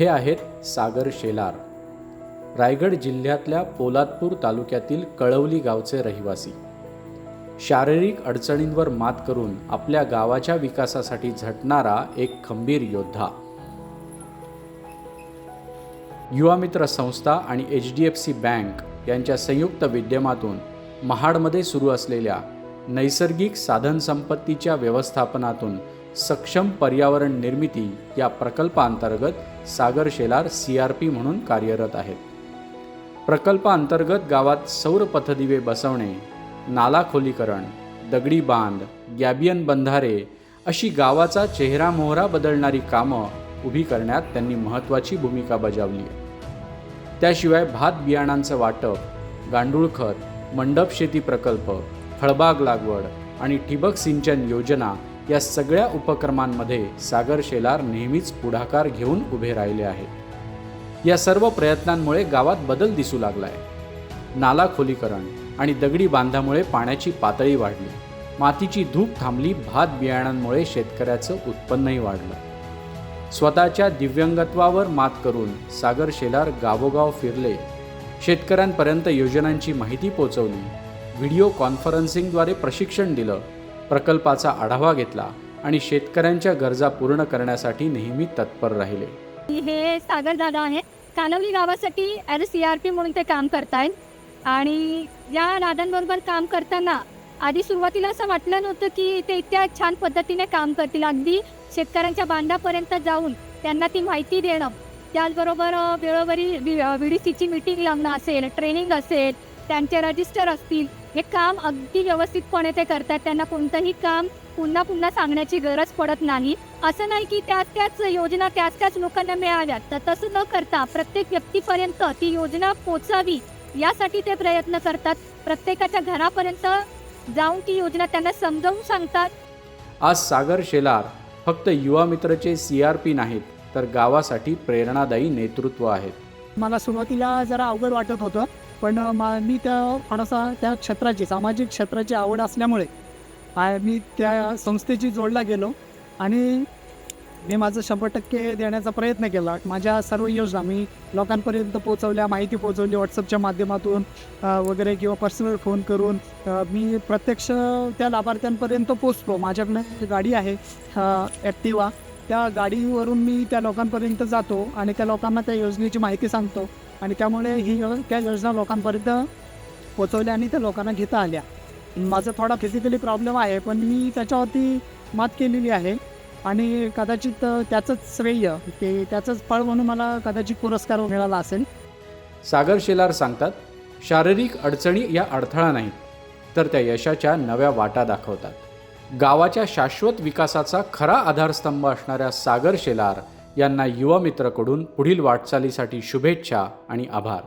हे आहेत सागर शेलार. रायगड जिल्ह्यातल्या पोलादपूर तालुक्यातील कळवली गावचे रहिवासी. शारीरिक अडचणींवर मात करून आपल्या गावाच्या विकासासाठी झटणारा एक खंबीर योद्धा. युवा मित्र संस्था आणि H D F C bank यांच्या संयुक्त विद्यमातून महाडमध्ये सुरू असलेल्या नैसर्गिक साधनसंपत्तीच्या व्यवस्थापनातून सक्षम पर्यावरण निर्मिती या प्रकल्पांतर्गत Sagar Shelar C R P म्हणून कार्यरत आहेत. प्रकल्पांतर्गत गावात सौर पथदिवे बसवणे नाला खोलीकरण दगडी बांध गॅबियन बंधारे अशी गावाचा चेहरा मोहरा बदलणारी कामं उभी करण्यात त्यांनी महत्त्वाची भूमिका बजावली आहे. त्याशिवाय भात बियाणांचं वाटप गांडूळ खत मंडप शेती प्रकल्प फळबाग लागवड आणि ठिबक सिंचन योजना या सगळ्या उपक्रमांमध्ये सागर शेलार नेहमीच पुढाकार घेऊन उभे राहिले आहेत. या सर्व प्रयत्नांमुळे गावात बदल दिसू लागलाय. नाला खोलीकरण आणि दगडी बांधामुळे पाण्याची पातळी वाढली. मातीची धूप थांबली भात बियाणांमुळे शेतकऱ्याचं उत्पन्नही वाढलं. स्वतःच्या दिव्यंगत्वावर मात करून सागर शेलार गावोगाव फिरले. शेतकऱ्यांपर्यंत योजनांची माहिती पोचवली. व्हिडिओ कॉन्फरन्सिंगद्वारे प्रशिक्षण दिलं प्रकल्पाचा आढावा घेतला आणि शेतकऱ्यांच्या गरजा पूर्ण करण्यासाठी नेहमी तत्पर राहिले. हे सागर दादा आहे कानवली गावासाठी ॲज सी आर पी म्हणून ते काम करतायत. आणि या दादांबरोबर काम करताना आधी सुरुवातीला असं वाटलं नव्हतं की ते इतक्या छान पद्धतीने काम करतील. अगदी शेतकऱ्यांच्या बांधापर्यंत जाऊन त्यांना ती माहिती देणं त्याचबरोबर वेळोवेळी व्ही डी सीची मीटिंग लावणं असेल ट्रेनिंग असेल त्यांचे रजिस्टर असतील हे काम अगदी व्यवस्थितपणे ते करतात. त्यांना कोणतंही काम पुन्हा पुन्हा सांगण्याची गरज पडत नाही. असं नाही की त्याच त्याच योजना त्याच त्याच लोकांना मिळाव्यात. तर तसं न करता प्रत्येक व्यक्तीपर्यंत ती योजना पोचावी यासाठी ते प्रयत्न करतात. प्रत्येकाच्या घरापर्यंत जाऊन ती योजना त्यांना समजावून सांगतात. आज सागर शेलार फक्त युवा मित्रचे सी आर पी नाहीत तर गावासाठी प्रेरणादायी नेतृत्व आहेत. मला सुरुवातीला जरा अवघड वाटत होतं. पण मा मी त्या थोडासा त्या क्षेत्राची सामाजिक क्षेत्राची आवड असल्यामुळे मी त्या संस्थेशी जोडला गेलो आणि मी माझं शंभर टक्के देण्याचा प्रयत्न केला. माझ्या सर्व योजना मी लोकांपर्यंत पोहोचवल्या माहिती पोहोचवली व्हॉट्सअपच्या माध्यमातून वगैरे किंवा पर्सनल फोन करून मी प्रत्यक्ष त्या लाभार्थ्यांपर्यंत पोचतो माझ्याकडे गाडी आहे ॲक्टिवा त्या गाडीवरून मी त्या लोकांपर्यंत जातो आणि त्या लोकांना त्या योजनेची माहिती सांगतो. आणि त्यामुळे ही यो- त्या योजना लोकांपर्यंत पोचवल्या आणि त्या लोकांना घेता आल्या. माझा थोडा फिजिकली प्रॉब्लेम आहे पण मी त्याच्यावरती मात केलेली आहे. आणि कदाचित त्याचंच श्रेय ते त्याचंच फळ म्हणून मला कदाचित पुरस्कार मिळाला असेल. सागर शेलार सांगतात शारीरिक अडचणी या अडथळा नाही तर त्या यशाच्या नव्या वाटा दाखवतात. गावाच्या शाश्वत विकासाचा खरा आधारस्तंभ असणाऱ्या सागर शेलार यांना युवा मित्रकडून पुढील वाटचालीसाठी शुभेच्छा आणि आभार.